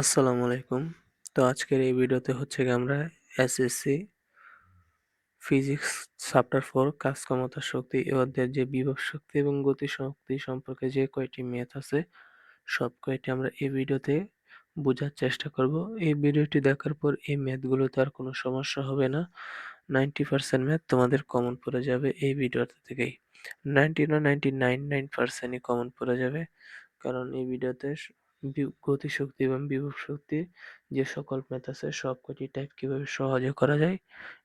আসসালামু আলাইকুম। তো আজকের এই ভিডিওতে হচ্ছে আমরা এসএসসি ফিজিক্স চ্যাপ্টার 4 কাজ ক্ষমতা, শক্তি এ অধ্যায়ের যে বিভব শক্তি এবং গতি শক্তি সম্পর্কে যে কয়টি ম্যাথ আছে, সব কয়টি আমরা এই ভিডিওতে বোঝার চেষ্টা করব। এই ভিডিওটি দেখার পর এই ম্যাথগুলোতে আর কোনো সমস্যা হবে না। 90% ম্যাথ তোমাদের কমন পড়ে যাবে এই ভিডিওটা থেকেই। 90 না 99% ই কমন পড়ে যাবে। কারণ এই ভিডিওতে গতিশক্তি এবং বিভব শক্তি যে সকল ম্যাথ আছে, সবকটি টাইপ কীভাবে সহজে করা যায়,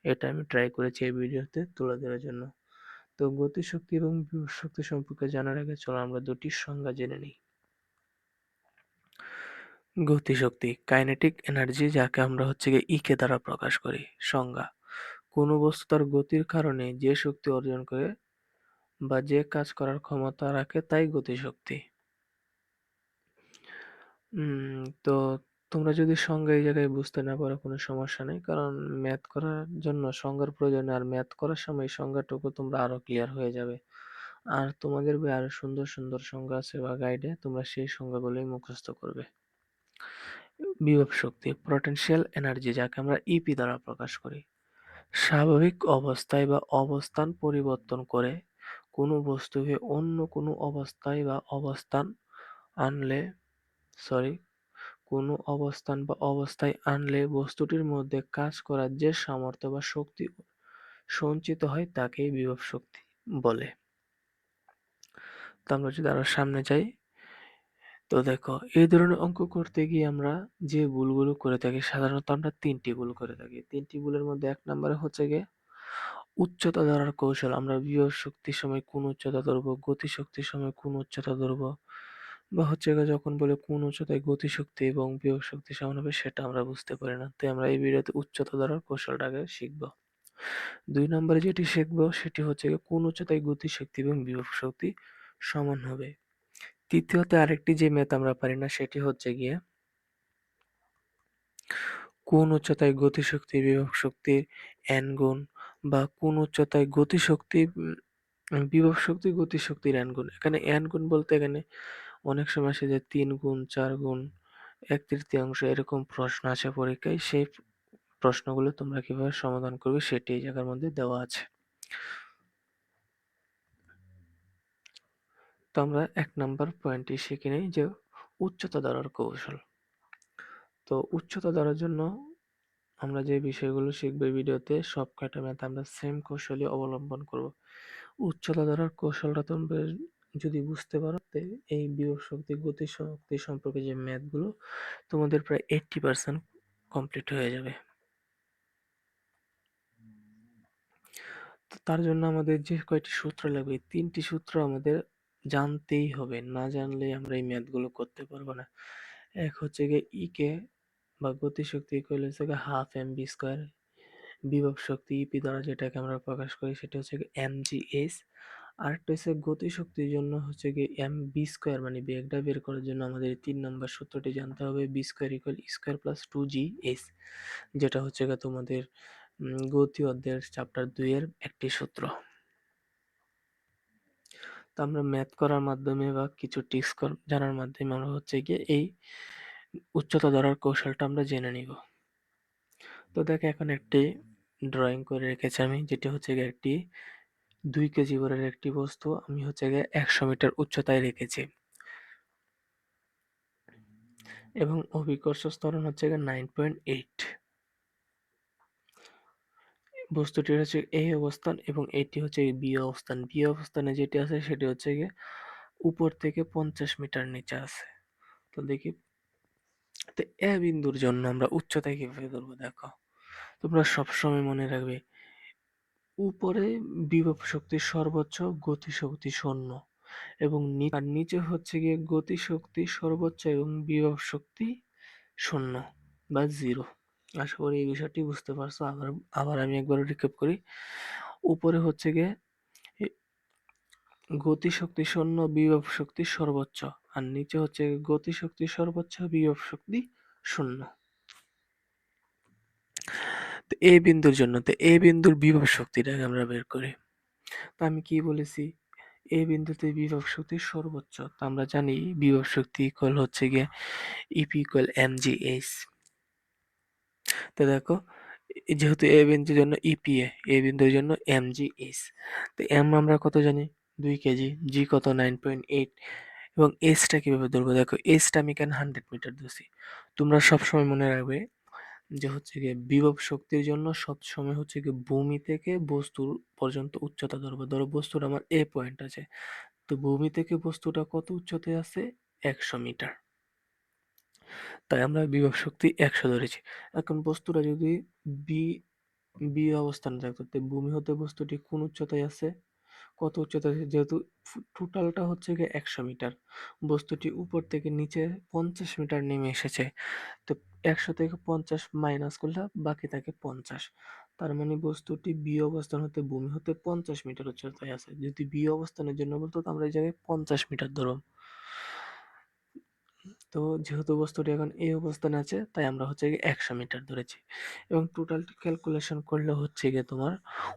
এটা আমি ট্রাই করেছি এই ভিডিওতে তুলে ধরার জন্য। তো গতিশক্তি এবং বিভব শক্তি সম্পর্কে জানার আগে চলো আমরা দুটির সংজ্ঞা জেনে নিই। গতিশক্তি কাইনেটিক এনার্জি যাকে আমরা হচ্ছে গিয়ে ইকে দ্বারা প্রকাশ করি। সংজ্ঞা কোনো বস্তু তার গতির কারণে যে শক্তি অর্জন করে বা যে কাজ করার ক্ষমতা রাখে, তাই গতিশক্তি। তো তোমরা যদি সংজ্ঞা এই জায়গায় বুঝতে না পারো কোনো সমস্যা নেই। কারণ ম্যাথ করার জন্য সংজ্ঞার প্রয়োজন। আর ম্যাথ করার সময় এই সংজ্ঞাটুকু তোমরা আরও ক্লিয়ার হয়ে যাবে। আর তোমাদের বইয়ে আরও সুন্দর, সুন্দর সংজ্ঞা আছে বা গাইডে তোমরা সেই সংজ্ঞাগুলোই মুখস্থ করবে। বিভব শক্তি পটেনশিয়াল এনার্জি যাকে আমরা ইপি দ্বারা প্রকাশ করি। স্বাভাবিক অবস্থায় বা অবস্থান পরিবর্তন করে কোনো বস্তুকে অন্য কোনো অবস্থায় বা অবস্থান আনলে সরি কোনো অবস্থান বা অবস্থায় আনলে বস্তুটির মধ্যে কাজ করার যে সামর্থ্য বা শক্তি সঞ্চিত হয় তাকেই বিভব শক্তি বলে। তো আমরা যদি আরও সামনে যাই তো দেখো এই ধরনের অঙ্ক করতে গিয়ে আমরা যে ভুলগুলো করে থাকি সাধারণত আমরা তিনটি ভুল করে থাকি। তিনটি ভুলের মধ্যে এক নম্বরে হচ্ছে গিয়ে উচ্চতা ধরার কৌশল। আমরা বিভব শক্তির সময় কোন উচ্চতা ধরবো, গতিশক্তির সময় কোন উচ্চতা ধরবো বা হচ্ছে গিয়ে যখন বলে কোন উচ্চতায় গতিশক্তি এবং বিভব শক্তি সমান হবে সেটা আমরা বুঝতে পারি না। তাই আমরা এই ভিডিওতে উচ্চতা ধরার কৌশলটাকে শিখব। দুই নম্বরে যেটি শিখব সেটি হচ্ছে কোন উচ্চতায় গতিশক্তি এবং বিভব শক্তি সমান হবে। তৃতীয়তে আরেকটি যে ম্যাথ আমরা পারি না সেটি হচ্ছে গিয়ে কোন উচ্চতায় গতিশক্তি বিভব শক্তির n গুণ বা কোন উচ্চতায় গতিশক্তি বিভব শক্তি, গতিশক্তির n গুণ। এখানে n গুণ বলতে এখানে অনেক সময় আসে যে তিন গুণ, চার গুণ, এক তৃতীয়াংশ এরকম প্রশ্ন আসে পরীক্ষায়। সেই প্রশ্নগুলো তোমরা কীভাবে সমাধান করবে সেটি এই জায়গার মধ্যে দেওয়া আছে। তো আমরা এক নাম্বার পয়েন্টটি শিখে নেই যে উচ্চতা ধরার কৌশল। তো উচ্চতা ধরার জন্য আমরা যে বিষয়গুলো শিখব এই ভিডিওতে সব কয়টা ম্যাথ আমরা সেম কৌশলই অবলম্বন করব। উচ্চতা ধরার কৌশলটা তোমরা যদি বুঝতে পারো তে এই বিভব শক্তি, গতি শক্তি সম্পর্কে যে ম্যাথগুলো তোমাদের প্রায় 80% কমপ্লিট হয়ে যাবে। তো তার জন্য আমাদের যে কয়টি সূত্র লাগবে তিনটি সূত্র আমাদের জানতেই হবে। না জানলে আমরা এই ম্যাথগুলো করতে পারব না। এক হচ্ছে গিয়ে ইকে বা গতিশক্তি ইকুয়াল হচ্ছে গিয়ে হাফ এম বি স্কোয়ার বিভব শক্তি ইপি দ্বারা যেটাকে আমরা প্রকাশ করি সেটা হচ্ছে এম জি এস আরেকটা হচ্ছে গতিশক্তির জন্য হচ্ছে গিয়ে এম বি স্কোয়ার মানে বেগটা বের করার জন্য আমাদের তিন নম্বর সূত্রটি জানতে হবে V square equal square plus two G S যেটা হচ্ছে গিয়ে তোমাদের গতি অধ্যায়ের চ্যাপ্টার দুই এর একটি সূত্র। তো আমরা ম্যাথ করার মাধ্যমে বা কিছু টিক্স জানার মাধ্যমে আমরা হচ্ছে গিয়ে এই উচ্চতা ধরার কৌশলটা আমরা জেনে নিব। তো দেখ এখন একটি ড্রয়িং করে রেখেছি আমি, যেটি হচ্ছে গিয়ে একটি দুই কেজি ভরের একটি বস্তু আমি হচ্ছে গিয়ে একশো মিটার উচ্চতায় রেখেছি। এবং অভিকর্ষ ত্বরণ হচ্ছে গিয়ে নাইন পয়েন্ট এইট বস্তুটির হচ্ছে এই অবস্থান এবং এটি হচ্ছে বি অবস্থান। বি অবস্থানে যেটি আছে সেটি হচ্ছে গিয়ে উপর থেকে পঞ্চাশ মিটার নিচে আছে। তো দেখি, তো এ বিন্দুর জন্য আমরা উচ্চতা কীভাবে ধরবো দেখো। তোমরা সবসময় মনে রাখবে উপরে বিভব শক্তি সর্বোচ্চ গতি শক্তি শূন্য এবং আর নিচে হচ্ছে গিয়ে গতি শক্তি সর্বোচ্চ এবং বিভব শক্তি শূন্য বা জিরো। আশা করি এই বিষয়টি বুঝতে পারছ। আবার আবার আমি একবার রিকেপ করি। উপরে হচ্ছে গিয়ে এ- গতি শক্তি শূন্য, বিভব শক্তি সর্বোচ্চ আর নিচে হচ্ছে গতি শক্তি সর্বোচ্চ, বিভব শক্তি শূন্য। তো এ বিন্দুর জন্য, তো এ বিন্দুর বিভব শক্তিটাকে আমরা বের করি। তো আমি কি বলেছি? এ বিন্দুতে বিভব শক্তি সর্বোচ্চ। তো আমরা জানি বিভব শক্তি ইকুয়াল হচ্ছে গিয়ে EP equal M G H তো দেখো যেহেতু এ বিন্দুর জন্য ইপিএ এ বিন্দুর জন্য এম জি এইচ তো এম আমরা কত জানি? দুই কেজি জি কত? নাইন পয়েন্ট এইট এবং এসটা কীভাবে ধরবো দেখো এসটা আমি কেন হান্ড্রেড মিটার ধরছি? তোমরা সবসময় মনে রাখবে যে হচ্ছে গিয়ে বিভব শক্তির জন্য সবসময় হচ্ছে গিয়ে ভূমি থেকে বস্তুর পর্যন্ত উচ্চতা ধরবো ধরো বস্তুর আমার এ পয়েন্ট আছে। তো ভূমি থেকে বস্তুটা কত উচ্চতায় আছে? একশো মিটার। তাই আমরা বিভব শক্তি একশো ধরেছি। এখন বস্তুটা যদি বি বি অবস্থানে থাকতো ভূমি হতে বস্তুটি কোন উচ্চতায় আছে? কত উচ্চতায় আছে যেহেতু টোটালটা হচ্ছে গিয়ে একশো মিটার। বস্তুটি উপর থেকে নিচে পঞ্চাশ মিটার নেমে এসেছে। তো একশো থেকে পঞ্চাশ মাইনাস করলে বাকি থাকে পঞ্চাশ। তার মানে বস্তুটি বি অবস্থান হতে ভূমি হতে পঞ্চাশ মিটার উচ্চতায় আছে। যদি বি অবস্থানের জন্য বলতো তো আমরা এই জায়গায় পঞ্চাশ মিটার ধরব। তো যেহেতু বস্তুটি এখন এই অবস্থানে আছে, তাই আমরা হচ্ছে গিয়ে একশো মিটার ধরেছি। এবং টোটালটি ক্যালকুলেশন করলে হচ্ছে গিয়ে তোমার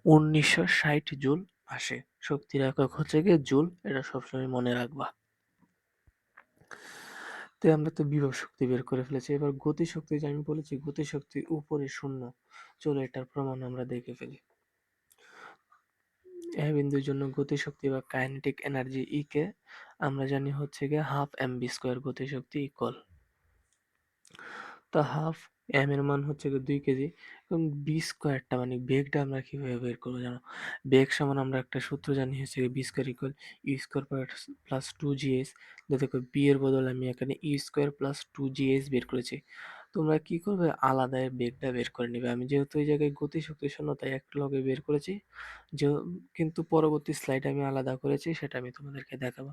উনিশশো ষাট জুল আসে। শক্তির একক হচ্ছে গিয়ে জুল, এটা সবসময় মনে রাখবা। তো আমরা তো বিভব শক্তি বের করে ফেলেছি। এবার গতি শক্তি যে আমি বলেছি গতি শক্তি উপরে শূন্য। চলো এটার প্রমাণ আমরা দেখে ফেলি। এ বিন্দুর জন্য গতি শক্তি বা কাইনেটিক এনার্জি ই কে আমরা জানি হচ্ছে গিয়ে হাফ এম বি স্কোয়ার গতি শক্তি ইকুয়াল তা হাফ এম এর মান হচ্ছে গিয়ে দুই কেজি। এবং বি স্কোয়ারটা মানে বেগটা আমরা কীভাবে বের করব জানো? বেগ সমান আমরা একটা সূত্র জানি হচ্ছে V square equal U square plus two G S দেখো বি এর বদলে আমি এখানে E square plus two G S বের করেছি। তোমরা কি করবে? আলাদা বেগটা বের করে নিবে। আমি যেহেতু এই জায়গায় গতি শক্তি শূন্য তাই একটা লগে বের করেছি। যে, কিন্তু পরবর্তী স্লাইড আমি আলাদা করেছি, সেটা আমি তোমাদেরকে দেখাবো।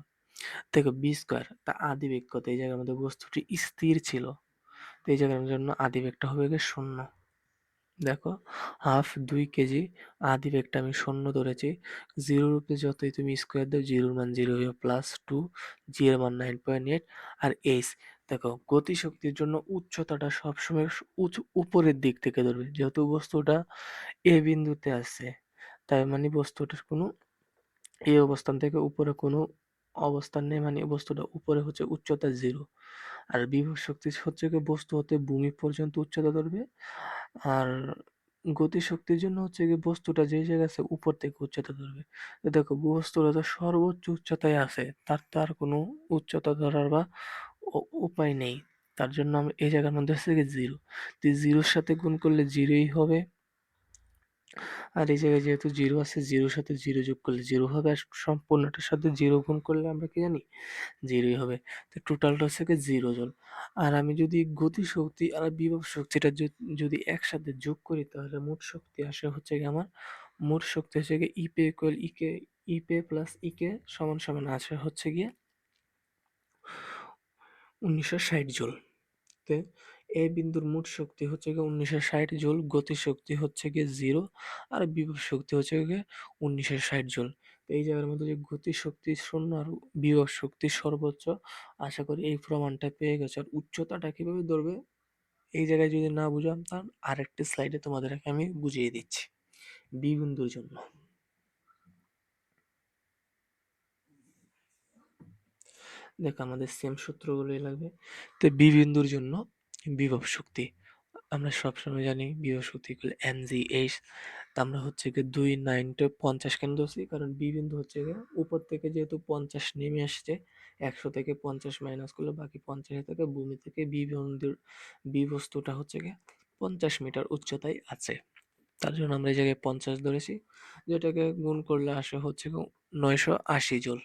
দেখো বি স্কোয়ার তা আদি বেগ কত? এই জায়গার মধ্যে বস্তুটি স্থির ছিল। তো এই জায়গার জন্য আদি বেগটা হবে গিয়ে শূন্য। দেখো হাফ দুই কেজি আদি বেগটা আমি শূন্য ধরেছি। জিরোর উপরে যতই তুমি স্কোয়ার দাও জিরোর মান জিরো হবে প্লাস টু জি এর মান নাইন পয়েন্ট এইট আর এইচ দেখো, গতিশক্তির জন্য উচ্চতাটা সবসময় উঁচু, উপরের দিক থেকে ধরবে। যেহেতু বস্তুটা এ বিন্দুতে আছে তাই মানে বস্তুটার কোনো, এই অবস্থান থেকে উপরে কোনো অবস্থান নেই মানে বস্তুটা উপরে হচ্ছে উচ্চতা জিরো আর বিভব শক্তি হচ্ছে কি বস্তু হতে ভূমি পর্যন্ত উচ্চতা ধরবে, আর গতি শক্তির জন্য হচ্ছে গিয়ে বস্তুটা যে জায়গায় আছে উপর থেকে উচ্চতা ধরবে। তো দেখো, বস্তুটা তো সর্বোচ্চ উচ্চতায় আছে, তার তার কোনো উচ্চতা ধরার বা উপায় নেই। তার জন্য আমরা এই জায়গার মধ্যে হচ্ছে কি জিরো তো জিরোর সাথে গুণ করলে জিরোই হবে। আর এই জায়গায় যেহেতু জিরো আছে, জিরোর সাথে জিরো যোগ করলে জিরো হবে আর সম্পূর্ণটার সাথে জিরো গুণ করলে আমরা কি জানি? জিরোই হবে। তো টোটালটা হচ্ছে কি জিরো জন। আর আমি যদি গতি শক্তি আর বিভব শক্তিটা যদি একসাথে যোগ করি তাহলে মোট শক্তি আসে হচ্ছে কি আমার, মোট শক্তি হচ্ছে গিয়ে ইপে ইকুয়াল ইকে ইপে প্লাস ইকে সমান সমান আসে হচ্ছে গিয়ে উনিশশো ষাট জুল তে এ বিন্দুর মোট শক্তি হচ্ছে গিয়ে উনিশশো ষাট জুল গতি শক্তি হচ্ছে গিয়ে জিরো, আর বিভব শক্তি হচ্ছে গিয়ে উনিশশো ষাট জুল। তো এই জায়গার মধ্যে যে গতি শক্তি শূন্য আর বিভব শক্তি সর্বোচ্চ, আশা করি এই প্রমাণটা পেয়ে গেছে। আর উচ্চতাটা কীভাবে ধরবে, এই জায়গায় যদি না বুঝাম, তার আরেকটি স্লাইডে তোমাদেরকে আমি বুঝিয়ে দিচ্ছি। বি বিন্দুর জন্য। দেখো আমাদের সেম সূত্রগুলোই লাগবে। তো বি বিন্দুর জন্য বিভব শক্তি। আমরা সবসময় জানি বিভব শক্তি এম জি এইচ তা আমরা হচ্ছে গিয়ে দুই নাইনটে পঞ্চাশ কেন ধরছি? কারণ বি বিন্দু হচ্ছে গিয়ে উপর থেকে যেহেতু পঞ্চাশ নেমে আসছে, একশো থেকে পঞ্চাশ মাইনাস করলে বাকি পঞ্চাশ থেকে ভূমি থেকে বি বিন্দুর বি বস্তুটা হচ্ছে গিয়ে পঞ্চাশ মিটার উচ্চতায় আছে। তার জন্য আমরা এই জায়গায় পঞ্চাশ ধরেছি, যেটাকে গুণ করলে আসে হচ্ছে নয়শো আশি জুল।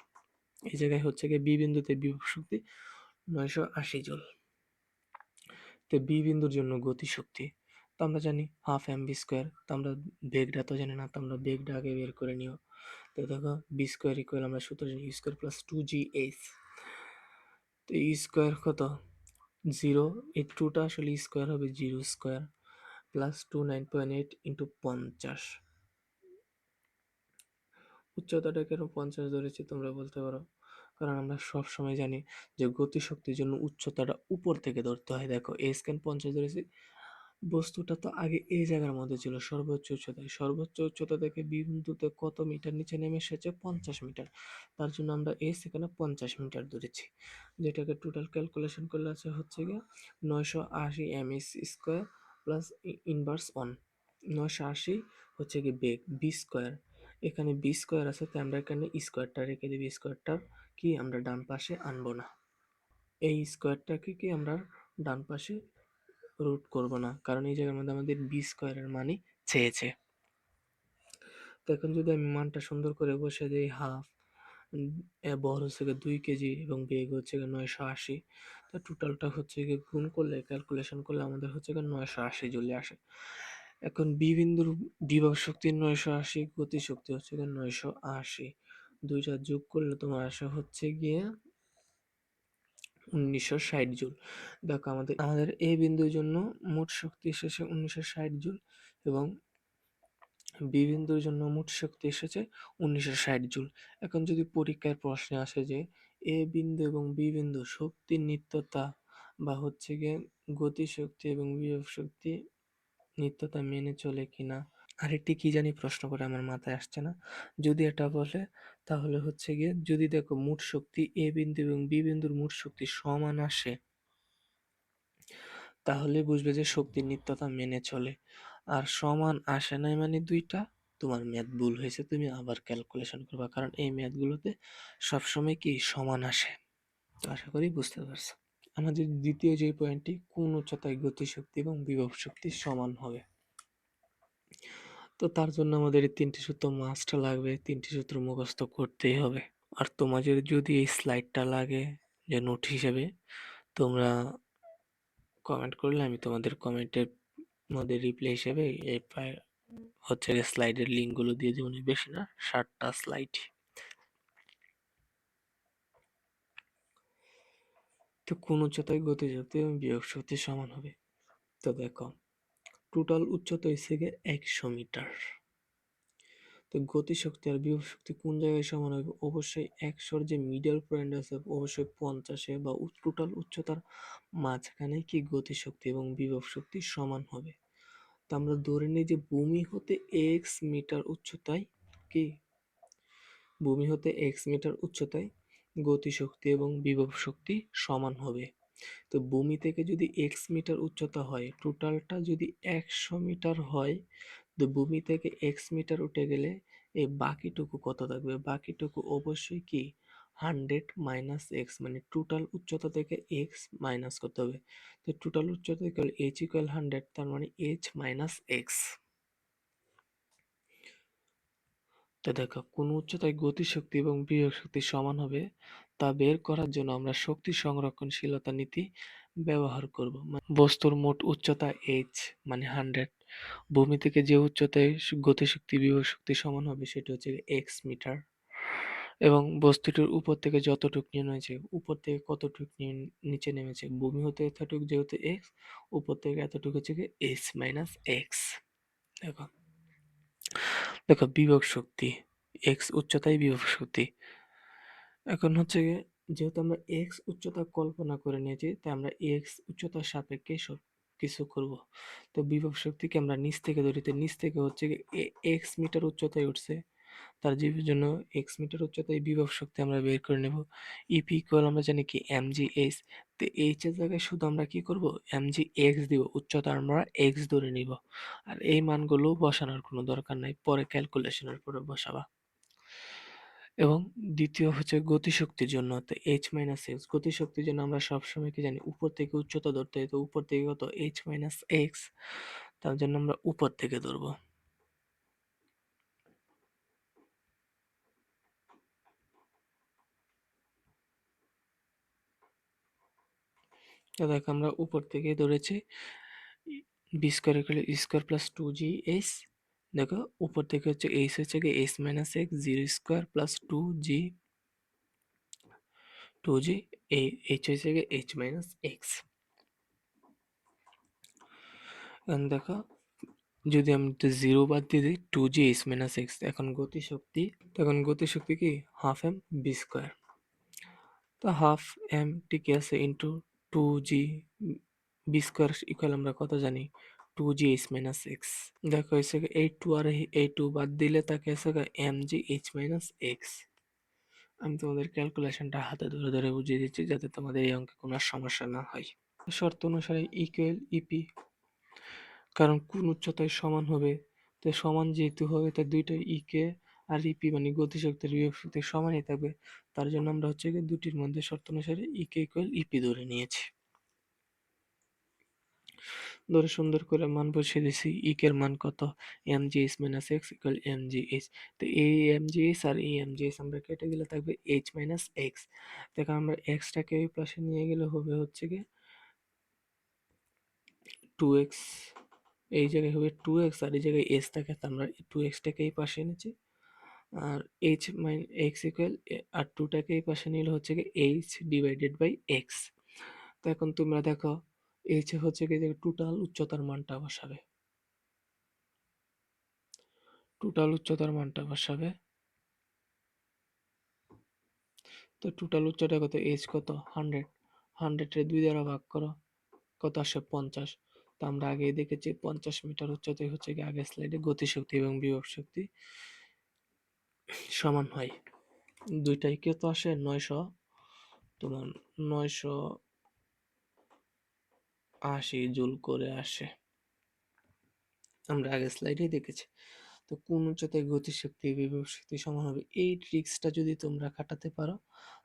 এই জায়গায় হচ্ছে গিয়ে বি বিন্দুতে বিভব শক্তি নয়শো আশি জুল। তো বি বিন্দুর জন্য গতিশক্তি। তো আমরা জানি হাফ এম বি স্কোয়ার তো আমরা বেগটা তো জানি না, তো আমরা বেগটা আগে বের করে নিও। তো দেখো বি স্কোয়ার ইকুয়াল আমরা সূত্র জানি square plus two G H তো ই স্কোয়ার কত? জিরো এই টুটা আসলে স্কোয়ার হবে zero square plus two nine point eight into পঞ্চাশ। উচ্চতাটা কেন পঞ্চাশ ধরেছি, তোমরা বলতে পারো। কারণ আমরা সব সময় জানি যে গতি শক্তির জন্য উচ্চতাটা উপর থেকে ধরতে হয়। দেখো এ স্ক্যান পঞ্চাশ ধরেছি। বস্তুটা তো আগে এই জায়গার মধ্যে ছিল, সর্বোচ্চ উচ্চতায়। সর্বোচ্চ উচ্চতা থেকে বিন্দুতে কত মিটার? নিচে নেমে এসেছে পঞ্চাশ মিটার। তার জন্য আমরা এস এখানে পঞ্চাশ মিটার ধরেছি। যেটাকে টোটাল ক্যালকুলেশন করলে আছে হচ্ছে গিয়ে নয়শো আশি M S square plus inverse one নয়শো আশি হচ্ছে গিয়ে বেগ বি স্কোয়ার এখানে বি স্কোয়ার আছে তাই আমরা এখানে স্কোয়ারটা রেখে দিই স্কোয়ারটার কি আমরা ডান পাশে আনব না? এই স্কোয়ারটাকে কি আমরা ডান পাশে রুট করব না? কারণ এই জায়গার মধ্যে আমাদের বি স্কোয়ারের মানই চেয়েছে। তো এখন যদি আমি মানটা সুন্দর করে বসে দিই হাফ বহর হচ্ছে গিয়ে দুই কেজি এবং বেগ হচ্ছে গিয়ে নয়শো আশি। তো টোটালটা হচ্ছে গিয়ে গুণ করলে ক্যালকুলেশন করলে আমাদের হচ্ছে গিয়ে নয়শো আশি জুলে আসে। এখন বি বিন্দুর বিভব শক্তি নয়শো আশি গতি শক্তি হচ্ছে গিয়ে নয়শো আশি। দুইটা যোগ করলে তোমার আসা হচ্ছে গিয়ে উনিশশো ষাট জুল দেখো আমাদের আমাদের এ বিন্দুর জন্য মোট শক্তি এসেছে উনিশশো ষাট জুল এবং বি বিন্দুর জন্য মোট শক্তি এসেছে উনিশশো ষাট জুল এখন যদি পরীক্ষার প্রশ্নে আসে যে এ বিন্দু এবং বি বিন্দু শক্তির নিত্যতা বা হচ্ছে গিয়ে গতিশক্তি এবং বিভব শক্তি নিত্যতা মেনে চলে কিনা আরেকটি কি জানি প্রশ্ন করে আমার মাথায় আসছে না। যদি এটা বলে, তাহলে হচ্ছে গিয়ে যদি দেখো মোট শক্তি এ বিন্দু এবং বি বিন্দুর মোট শক্তি সমান আসে, তাহলে বুঝবে যে শক্তির নিত্যতা মেনে চলে। আর সমান আসে নাই মানে দুইটা? তোমার ম্যাথ ভুল হয়েছে, তুমি আবার ক্যালকুলেশন করবা। কারণ এই ম্যাথগুলোতে সবসময় কি সমান আসে? তো আশা করি বুঝতে পারছ। আমাদের দ্বিতীয় যে পয়েন্টটি কোন উচ্চতায় গতিশক্তি এবং বিভব শক্তি সমান হবে? তো তার জন্য আমাদের এই তিনটি সূত্র মাস্ট লাগবে। তিনটি সূত্র মুখস্থ করতেই হবে। আর তোমাদের যদি এই স্লাইডটা লাগে যে নোট হিসেবে, তোমরা কমেন্ট করলে আমি তোমাদের কমেন্টের মধ্যে রিপ্লাই হিসেবে এই হচ্ছে স্লাইডের লিঙ্কগুলো দিয়ে দেবো বেশি না ষাটটা স্লাইড তো কোন উচ্চতায় গতিশক্তি এবং বিয়োগ শক্তি সমান হবে? তো দেখো টোটাল উচ্চতা হচ্ছে গিয়ে একশো মিটার। তো গতিশক্তি আর বিভব শক্তি কোন জায়গায় সমান হবে? অবশ্যই একশোর যে মিডল পয়েন্ট আছে, অবশ্যই পঞ্চাশে বা টোটাল উচ্চতার মাঝখানে কি গতিশক্তি এবং বিভব শক্তি সমান হবে? তা আমরা ধরে নিই যে ভূমি হতে এক্স মিটার উচ্চতায় কি? ভূমি হতে এক্স মিটার উচ্চতায় গতিশক্তি এবং বিভব শক্তি সমান হবে। তো ভূমি থেকে যদি এক্স মিটার উচ্চতা হয় টোটালটা যদি একশো মিটার হয়, তো ভূমি থেকে এক্স মিটার উঠে গেলে এই বাকিটুকু কত থাকবে? বাকিটুকু অবশ্যই কি? হান্ড্রেড মাইনাস এক্স মানে টোটাল উচ্চতা থেকে এক্স মাইনাস করতে হবে। তো টোটাল উচ্চতা ইকুয়াল এইচ ইকুয়াল হান্ড্রেড, তার মানে এইচ মাইনাস এক্স। তো দেখো, কোন উচ্চতায় গতিশক্তি এবং বিভব শক্তি সমান হবে। তা বের করার জন্য আমরা শক্তি সংরক্ষণশীলতা নীতি ব্যবহার করব। বস্তুর মোট উচ্চতা এইচ মানে হান্ড্রেড ভূমি থেকে যে উচ্চতায় গতিশক্তি, বিভব শক্তি সমান হবে সেটা হচ্ছে এক্স মিটার এবং বস্তুটির উপর থেকে যতটুক নেমেছে উপর থেকে কতটুক নিচে নেমেছে, ভূমি হতে এতটুক যেহেতু এক্স উপর থেকে এতটুকু হচ্ছে গিয়ে এস মাইনাস এক্স দেখো। দেখো বিভব শক্তি এক্স উচ্চতায় বিভব শক্তি। এখন হচ্ছে যেহেতু আমরা এক্স উচ্চতা কল্পনা করে নিয়েছি, তাই আমরা এক্স উচ্চতার সাপেক্ষে সব কিছু করব। তো বিভব শক্তিকে আমরা নিচ থেকে ধরিতে নিচ থেকে হচ্ছে এক্স মিটার উচ্চতায় উঠছে। তার জীবের জন্য এক্স মিটার উচ্চতায় বিভব শক্তি আমরা বের করে নেব। ইপি ইকুয়াল আমরা জানি কি? এম জি এইচ তো এইচ এর জায়গায় শুধু আমরা কি করব? এম জি এক্স দিব, উচ্চতা আমরা এক্স ধরে নিব। আর এই মানগুলো বসানোর কোনো দরকার নাই, পরে ক্যালকুলেশনের পরে বসাবা। এবং দ্বিতীয় হচ্ছে গতিশক্তির জন্য, তো এইচ মাইনাস এক্স গতিশক্তির জন্য আমরা সবসময় কি জানি উপর থেকে উচ্চতা ধরতে হয়, তো উপর থেকে কত? এইচ মাইনাস এক্স তার জন্য আমরা উপর থেকে ধরবো। দেখো আমরা উপর থেকে ধরেছি V square equal square plus two G S দেখো, উপর থেকে হচ্ছে এইচ হচ্ছে কি S minus X zero square plus two G two G H হচ্ছে কি এইচ মাইনাস এক্স দেখো, যদি আমি জিরো বাদ দিয়ে দিই two G H minus X এখন গতিশক্তি তখন গতিশক্তি কি? হাফ এম বি স্কোয়ার তো হাফ এম টিকে আছে into two G V square equal আমরা কত জানি? Two G H minus X দেখো এসে এই টু আর এই টু বাদ দিলে তাকে এসে M G H minus X আমি তোমাদের ক্যালকুলেশনটা হাতে ধরে ধরে বুঝিয়ে দিচ্ছি যাতে তোমাদের এই অঙ্কে কোনো সমস্যা না হয়। শর্ত অনুসারে ইকুয়াল ইপি কারণ কোন উচ্চতায় সমান হবে? তো সমান যেহেতু হবে, তাই দুইটা ইকে আর ইপি মানে গতিশক্তির বিভব শক্তি সমানই থাকবে। তার জন্য আমরা হচ্ছে দুটির মধ্যে শর্ত অনুসারে ইকে ইকুয়াল ইপি ধরে নিয়েছি। ধরে সুন্দর করে মান বসিয়ে দিছি ইকের মান কত? M G H minus X equal M G H তো এই এম জি এইচ আর এই এম জি এইচ আমরা কেটে গেলে থাকবে এইচ মাইনাস এক্স দেখো আমরা এক্সটাকে ওই পাশে নিয়ে গেলে হবে হচ্ছে গিয়ে টু এক্স এই জায়গায় হবে টু এক্স আর এই জায়গায় এস থাকে আমরা টু এক্সটাকে এই পাশে এনেছি। আর এইচ মাইন এক্স ইকুয়াল আর টুটাকে এই পাশে নিলে হচ্ছে গিয়ে এইচ ডিভাইডেড বাই এক্স তো এখন তোমরা দেখো এইচ হচ্ছে গিয়ে টোটাল উচ্চতার মানটা বসাবে। টোটাল উচ্চতার মানটা বসাবে। তো টোটাল উচ্চতা কত? এইচ কত? হান্ড্রেড হান্ড্রেডে দুই দ্বারা ভাগ করো, কত আসে? পঞ্চাশ। তো আমরা আগেই দেখেছি পঞ্চাশ মিটার উচ্চতায় হচ্ছে গিয়ে আগের স্লাইডে গতিশক্তি এবং বিভব শক্তি সমান হয়। দুইটাই কত আসে? নয়শো। তোমার নয়শো আশি জুল করে আসে। আমরা আগের স্লাইডেই দেখেছি। তো কোন উচ্চতায় গতিশক্তি বিভব শক্তি সমান হবে? এই ট্রিক্সটা যদি তোমরা কাটাতে পারো,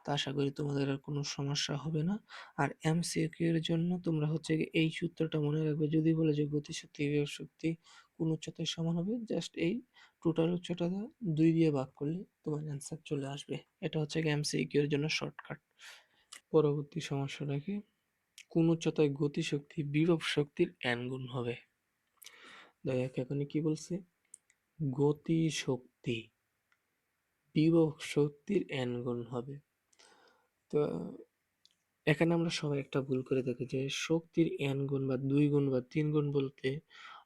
তা আশা করি তোমাদের আর কোনো সমস্যা হবে না। আর এমসিকিউ এর জন্য তোমরা হচ্ছে এই সূত্রটা মনে রাখবে, যদি বলে যে গতিশক্তি বিভব শক্তি কোন উচ্চতায় সমান হবে জাস্ট এই টোটাল উচ্চতা দুই দিয়ে ভাগ করলে তোমার অ্যান্সার চলে আসবে। এটা হচ্ছে এমসিকিউ এর জন্য শর্টকাট পরবর্তী সমস্যাটা কি? কোন উচ্চতায় গতিশক্তি, বিভব শক্তির এন গুণ হবে দেখ এখানে কি বলছে? গতি শক্তি বিভব শক্তির এন গুণ হবে। তো, এখানে আমরা সবাই একটা ভুল করে থাকি যে শক্তির এন গুণ বা দুই গুণ বা তিন গুণ বলতে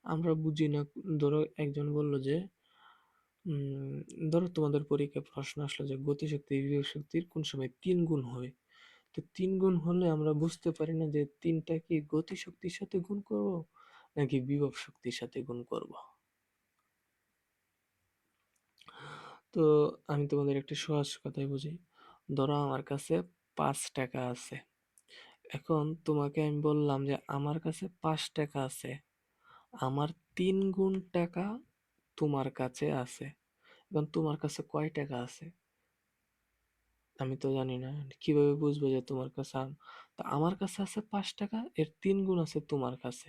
আমরা বুঝি না। ধরো একজন বলল যে ধরো তোমাদের পরীক্ষায় প্রশ্ন আসলো যে গতিশক্তি, বিভব শক্তির কোন সময় তিন গুণ হবে। তো তিন গুণ হলে আমরা বুঝতে পারি না যে তিনটা কি গতি শক্তির সাথে গুণ করব, নাকি বিভব শক্তির সাথে গুণ করব? তো আমি তোমাদের একটা সহজ কথাই বুঝি। ধরো আমার কাছে পাঁচ টাকা আছে। এখন তোমাকে আমি বললাম যে আমার কাছে পাঁচ টাকা আছে। আমার তিন গুণ টাকা তোমার কাছে আছে। এখন তোমার কাছে কয় টাকা আছে? আমি তো জানি না। কীভাবে বুঝব যে তোমার কাছে আম- তা আমার কাছে আছে পাঁচ টাকা, এর তিন গুণ আছে তোমার কাছে।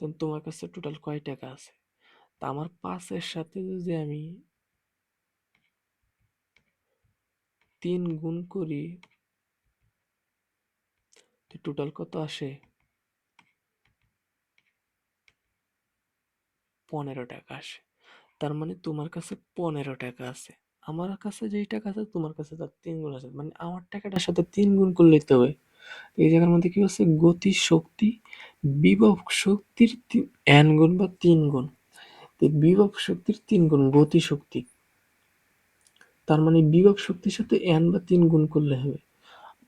তো তোমার কাছে টোটাল কয় টাকা আছে? তা আমার পাঁচের সাথে যদি আমি তিন গুণ করি টোটাল কত আসে? পনেরো টাকা আসে। তার মানে তোমার কাছে পনেরো টাকা আছে। আমার কাছে যেই টাকা আছে তোমার কাছে তার তিন গুণ আছে। মানে আমার টাকাটার সাথে তিন গুণ করলে তো হবে এই জায়গার মধ্যে কি হচ্ছে গতি, শক্তি, বিভব শক্তির এন গুণ বা তিন গুণ। তো বিভব শক্তির তিন গুণ, গতি শক্তি। তার মানে বিভব শক্তির সাথে এন বা তিন গুণ করলে হবে।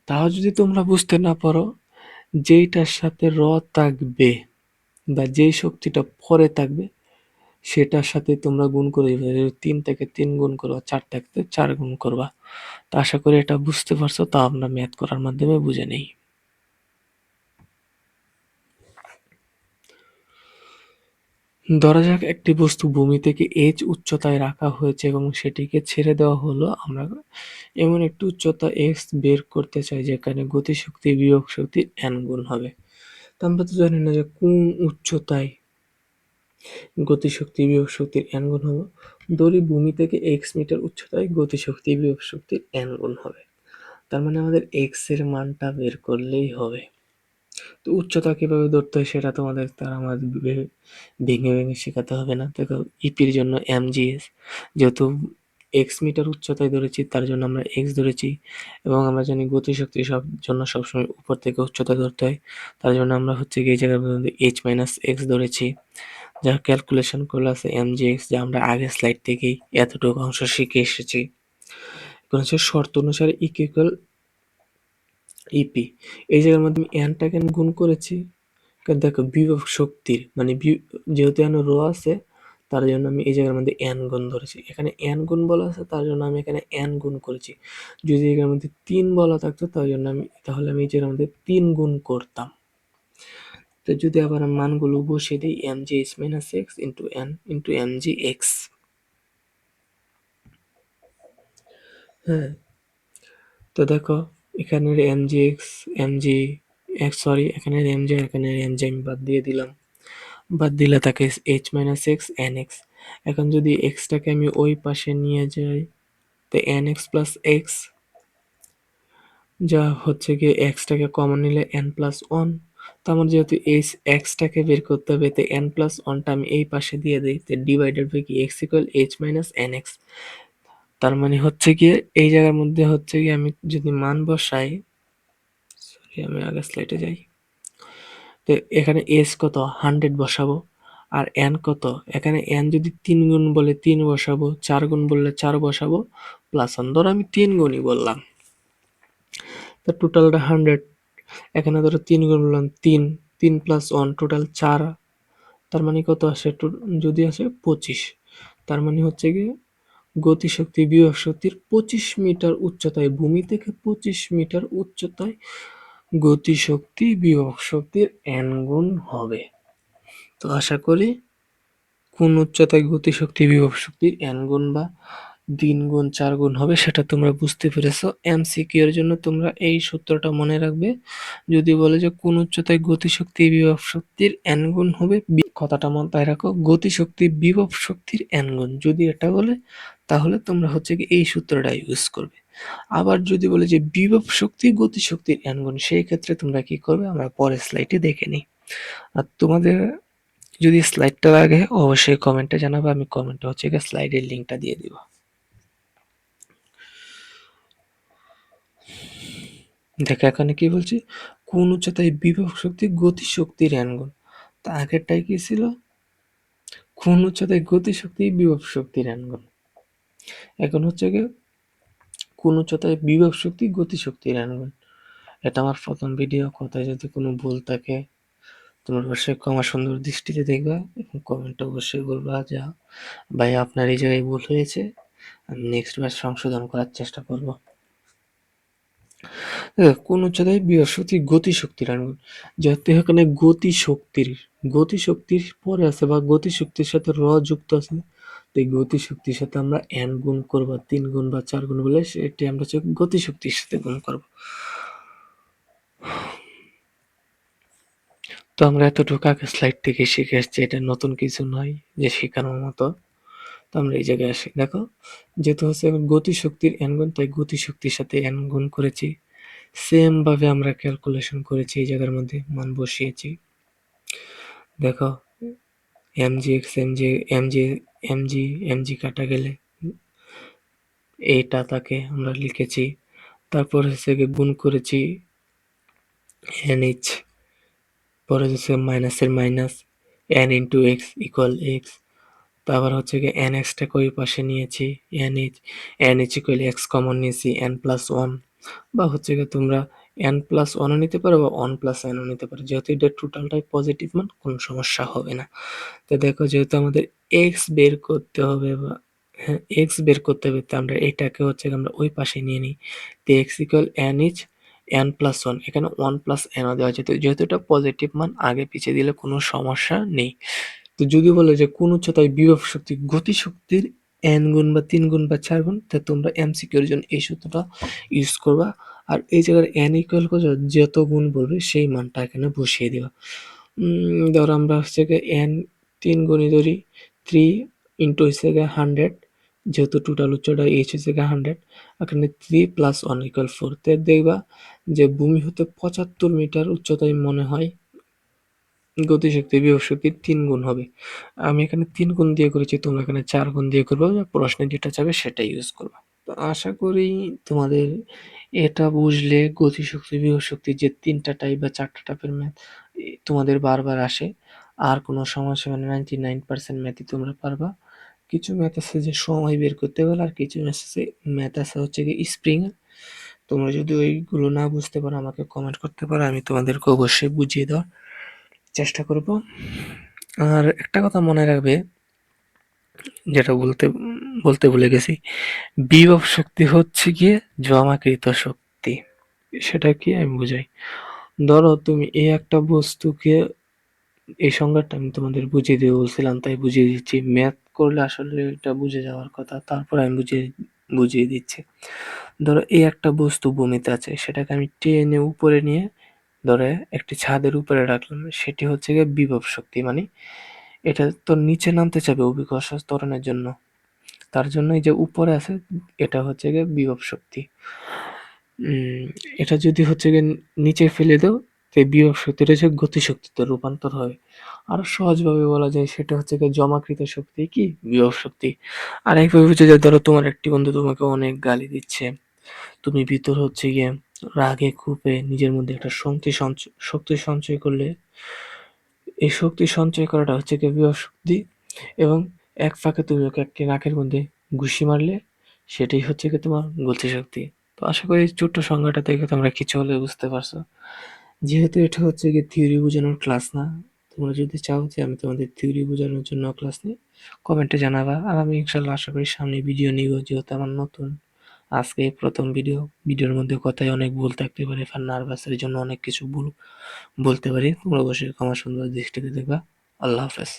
তাও যদি তোমরা বুঝতে না পারো, যেইটার সাথে র থাকবে বা যেই শক্তিটা পরে থাকবে সেটার সাথে তোমরা গুণ করে তিন থেকে তিন গুণ করবা চার থেকে চার গুণ করবা। তো আশা করি এটা বুঝতে পারছ, তা আমরা ম্যাথ করার মাধ্যমে বুঝে নেই। ধরা যাক একটি বস্তু ভূমি থেকে এইচ উচ্চতায় রাখা হয়েছে এবং সেটিকে ছেড়ে দেওয়া হলো। আমরা এমন একটি উচ্চতা এক্স বের করতে চাই, যেখানে গতিশক্তি বিয়োগ শক্তি এন গুণ হবে। তা আমরা তো জানি না যে কোন উচ্চতায় গতিশক্তি বিয়োগ শক্তির এন গুণ হবে দড়ি ভূমি থেকে এক্স মিটার উচ্চতায় গতিশক্তি বিয়োগ শক্তির এন গুণ হবে। তার মানে আমাদের এক্সের মানটা বের করলেই হবে। তো উচ্চতা কীভাবে ধরতে হয় সেটা তোমাদের তার আমাদের ভেঙে ভেঙে শেখাতে হবে না। দেখো ইপির জন্য এম জিএস যেহেতু এক্স মিটার উচ্চতায় ধরেছি, তার জন্য আমরা এক্স ধরেছি এবং আমরা জানি গতিশক্তি সব জন্য সবসময় উপর থেকে উচ্চতা ধরতে হয়। তার জন্য আমরা হচ্ছে গিয়ে এই জায়গায় এইচ মাইনাস এক্স ধরেছি। যার ক্যালকুলেশন করলে আছে এম জি এক্স যা আমরা আগের স্লাইড থেকেই এতটুকু অংশ শিখে এসেছি। এখন হচ্ছে শর্ত অনুসারে ইকুয়াল ইপি এই জায়গার মধ্যে আমি এনটাকে গুণ করেছি। দেখো বিভব শক্তির মানে যেহেতু এন রো আছে, তার জন্য আমি এই জায়গার মধ্যে এন গুণ ধরেছি। এখানে এন গুণ বলা আছে, তার জন্য আমি এখানে এন গুণ করেছি। যদি এখানের মধ্যে তিন বলা থাকতো, তার জন্য আমি, তাহলে আমি এই জায়গার মধ্যে তিন গুণ করতাম। তো যদি আবার মানগুলো বসিয়ে দিই M G X minus X into N into M G X হ্যাঁ তো দেখো, এখানের M G X M G X sorry এখানের এম জি এখানের এম জি আমি বাদ দিয়ে দিলাম। বাদ দিলে তাকে H minus X N X এখন যদি এক্সটাকে আমি ওই পাশে নিয়ে যাই, তো এন এক্স প্লাস এক্স যা হচ্ছে গিয়ে এক্সটাকে কমন নিলে এন প্লাস ওয়ান তো আমার যেহেতু এইচ এক্সটাকে বের করতে হবে, তো এন প্লাস ওয়ানটা আমি এই পাশে দিয়ে দিই, তো ডিভাইডেড বাই কি X equal H minus N X তার মানে হচ্ছে কি, এই জায়গার মধ্যে হচ্ছে কি, আমি যদি মান বসাই সরি আমি আগে স্লাইডে যাই। তো এখানে এস কত হান্ড্রেড বসাবো, আর এন কত, এখানে এন যদি তিন গুণ বলে তিন বসাবো, চার গুণ বললে চার বসাবো প্লাস ওয়ান ধরো আমি তিন গুণই বললাম। তো টোটালটা হান্ড্রেড এখানে ধরো তিন গুণ বললাম তিন তিন প্লাস ওয়ান টোটাল চার। তার মানে কত আসে? যদি আসে পঁচিশ। তার মানে হচ্ছে গিয়ে গতিশক্তি বিভব শক্তির পঁচিশ মিটার উচ্চতায়, ভূমি থেকে পঁচিশ মিটার উচ্চতায় গতিশক্তি বিভব শক্তির এন গুণ হবে। তো আশা করি কোন উচ্চতায় গতিশক্তি বিভব শক্তির এন গুণ বা তিন গুণ চার গুণ হবে, সেটা তোমরা বুঝতে পেরেছ। এমসিকিউ এর জন্য তোমরা এই সূত্রটা মনে রাখবে। যদি বলে যে কোন উচ্চতায় গতিশক্তি বিভব শক্তির এন গুণ হবে কথাটা মাথায় রাখো, গতিশক্তি বিভব শক্তির এন গুণ। যদি এটা বলে, তাহলে তোমরা হচ্ছে কি এই সূত্রটা ইউজ করবে। আবার যদি বলে যে বিভব শক্তি গতিশক্তির এন গুণ, সেই ক্ষেত্রে তোমরা কি করবে? আমরা পরের স্লাইডে দেখে নিই। আর তোমাদের যদি স্লাইডটা লাগে অবশ্যই কমেন্টে জানাবে, আমি কমেন্টে হচ্ছে গিয়ে স্লাইডের লিঙ্কটা দিয়ে দিব। দেখো, এখানে কি বলছি? কোন উচ্চতায় বিভব শক্তি গতি শক্তির গুণ তা আগেরটাই কি ছিল? কোন উচ্চতায় গতি শক্তি বিভব শক্তির গুণ এখন হচ্ছে গিয়ে, কোন উচ্চতায় বিভব শক্তি গতি শক্তির গুণ এটা আমার প্রথম ভিডিও কথায় যদি কোনো ভুল থাকে, তোমরা অবশ্যই ক্ষমা সুন্দর দৃষ্টিতে দেখবা এবং কমেন্টে অবশ্যই বলবা যা ভাই আপনার এই জায়গায় ভুল হয়েছে, আমি নেক্সট বার সংশোধন করার চেষ্টা করব। কোন উচ্চতায় বিভব শক্তি গতি শক্তির আনুন যেহেতু এখানে গতি শক্তির গতি শক্তির পরে আছে বা গতি শক্তির সাথে র যুক্ত আছে। তো এই গতি শক্তির সাথে আমরা এন গুণ করব, তিন গুণ বা চার গুণ বলে সেটি আমরা হচ্ছে গতি শক্তির সাথে গুণ করব। তো আমরা এতটুকু আগে স্লাইড থেকে শিখে এসছি, এটা নতুন কিছু নয় যে শেখানোর মতো। তো আমরা এই জায়গায় আসি। দেখো, যেহেতু হচ্ছে গতি শক্তির এন গুণ, তাই গতিশক্তির সাথে এন গুণ করেছি। সেমভাবে আমরা ক্যালকুলেশন করেছি, এই জায়গার মধ্যে মান বসিয়েছি। দেখো M G X M G M G M G M G কাটা গেলে এইটা তাকে আমরা লিখেছি। তারপর হচ্ছে গুণ করেছি এন এইচ পরে হচ্ছে মাইনাসের minus N into X equal X তারপর হচ্ছে গিয়ে এন এক্সটাকে ওই পাশে নিয়েছি? N H N H equal X common নিয়েছি এন প্লাস ওয়ান বা হচ্ছে গিয়ে তোমরা এন প্লাস ওয়ানও নিতে পারো বা ওয়ান প্লাস এনও নিতে পারো। যেহেতু এটা টোটালটাই পজিটিভ মান, কোনো সমস্যা হবে না। তো দেখো যেহেতু আমাদের এক্স বের করতে হবে বা হ্যাঁ এক্স বের করতে হবে, তো আমরা এটাকে হচ্ছে আমরা ওই পাশে নিয়ে নিই। তো X equal N H N plus one এখানে ওয়ান প্লাস এনও দেওয়া যেত যেহেতু এটা পজিটিভ মান, আগে পিছিয়ে দিলে কোনো সমস্যা নেই। তো যদি বলে যে কোন উচ্চতায় বিভব শক্তি গতি শক্তির এন গুণ বা তিন গুণ বা চার গুণ তা তোমরা এমসিকিউর জন্য এই সূত্রটা ইউজ করবা। আর এই জায়গায় এন ইকুয়াল করে যত গুণ বলবে সেই মানটা এখানে বসিয়ে উম, ধরো আমরা হচ্ছে গিয়ে এন তিন গুণই ধরি থ্রি ইন্টু হচ্ছে গিয়ে হান্ড্রেড যেহেতু টোটাল উচ্চতা এইচ হচ্ছে গিয়ে হান্ড্রেড এখানে three plus one equal four তো দেখবা যে ভূমি হতে পঁচাত্তর মিটার উচ্চতায় মনে হয় গতিশক্তি বিভব শক্তির তিন গুণ হবে। আমি এখানে তিন গুণ দিয়ে করেছি, তোমরা এখানে চার গুণ দিয়ে করবে। প্রশ্নে যেটা চাবে সেটা ইউজ করবে। তো আশা করি তোমাদের এটা বুঝলে গতিশক্তি বিভব শক্তি যে তিনটা টাইপ বা চারটা টাইপের ম্যাথ তোমাদের বারবার আসে। আর কোনো সমস্যা মানে নাইনটি নাইন পার্সেন্ট ম্যাথই তোমরা পারবা। কিছু ম্যাথ আছে যে সময় বের করতে গেলে আর কিছু ম্যাথ আছে ম্যাথ আছে হচ্ছে কি স্প্রিং তোমরা যদি ওইগুলো না বুঝতে পারো, আমাকে কমেন্ট করতে পারো, আমি তোমাদেরকে অবশ্যই বুঝিয়ে দেওয়ার চেষ্টা করব। আর একটা কথা মনে রাখবে, যেটা বলতে বলতে ভুলে গেছি। বিভব শক্তি হচ্ছে গিয়ে জমাকৃত শক্তি। সেটা কি আমি বুঝাই? ধরো তুমি এই একটা বস্তুকে, এই সংজ্ঞাটা আমি তোমাদের বুঝিয়ে দিয়ে বলছিলাম, তাই বুঝিয়ে দিচ্ছি। ম্যাথ করলে আসলে এটা বুঝে যাওয়ার কথা, তারপর আমি বুঝিয়ে বুঝিয়ে দিচ্ছি। ধরো এই একটা বস্তু ভূমিতে আছে, সেটাকে আমি টেনে উপরে নিয়ে ধরে একটি ছাদের উপরে রাখলাম, সেটি হচ্ছে গিয়ে বিভব শক্তি মানে এটা তো নিচে নামতে চাবে অভিকর্ষ ত্বরণের জন্য। তার জন্য এই যে উপরে আছে, এটা হচ্ছে গিয়ে বিভব শক্তি। এটা যদি হচ্ছে গিয়ে নিচে ফেলে দাও, তো বিভব শক্তিটা হচ্ছে গতিশক্তিতে রূপান্তর হয় আরও সহজভাবে বলা যায়, সেটা হচ্ছে গিয়ে জমাকৃত শক্তি কি? বিভব শক্তি। আর একভাবে বুঝে যায় ধরো তোমার একটি বন্ধু তোমাকে অনেক গালি দিচ্ছে, তুমি ভিতর হচ্ছে গিয়ে রাগে খুপে নিজের মধ্যে একটা শক্তি সঞ্চয় শক্তি সঞ্চয় করলে এই শক্তি সঞ্চয় করাটা হচ্ছে বিভব শক্তি এবং এক ফাঁকে তুমি ওকে একটি নাকের মধ্যে ঘুষি মারলে সেটাই হচ্ছে কি তোমার গতি শক্তি। তো আশা করি ছোট্ট সংজ্ঞাটা থেকে তোমরা কিছু হলে বুঝতে পারছ। যেহেতু এটা হচ্ছে কি থিওরি বোঝানোর ক্লাস না, তোমরা যদি চাও যে আমি তোমাদের থিওরি বোঝানোর জন্য ক্লাস নিই কমেন্টে জানাবা। আর আমি ইনশাল্লাহ আশা করি সামনে ভিডিও নিব, যেহেতু আমার নতুন আজকে প্রথম ভিডিও ভিডিওর মধ্যে কথায় অনেক ভুল থাকতে পারে ফার নার্ভাসের জন্য অনেক কিছু ভুল বলতে পারি। তোমরা অবশ্যই ক্ষমা সুন্দর দৃষ্টিতে দেখবা। আল্লাহ হাফেজ।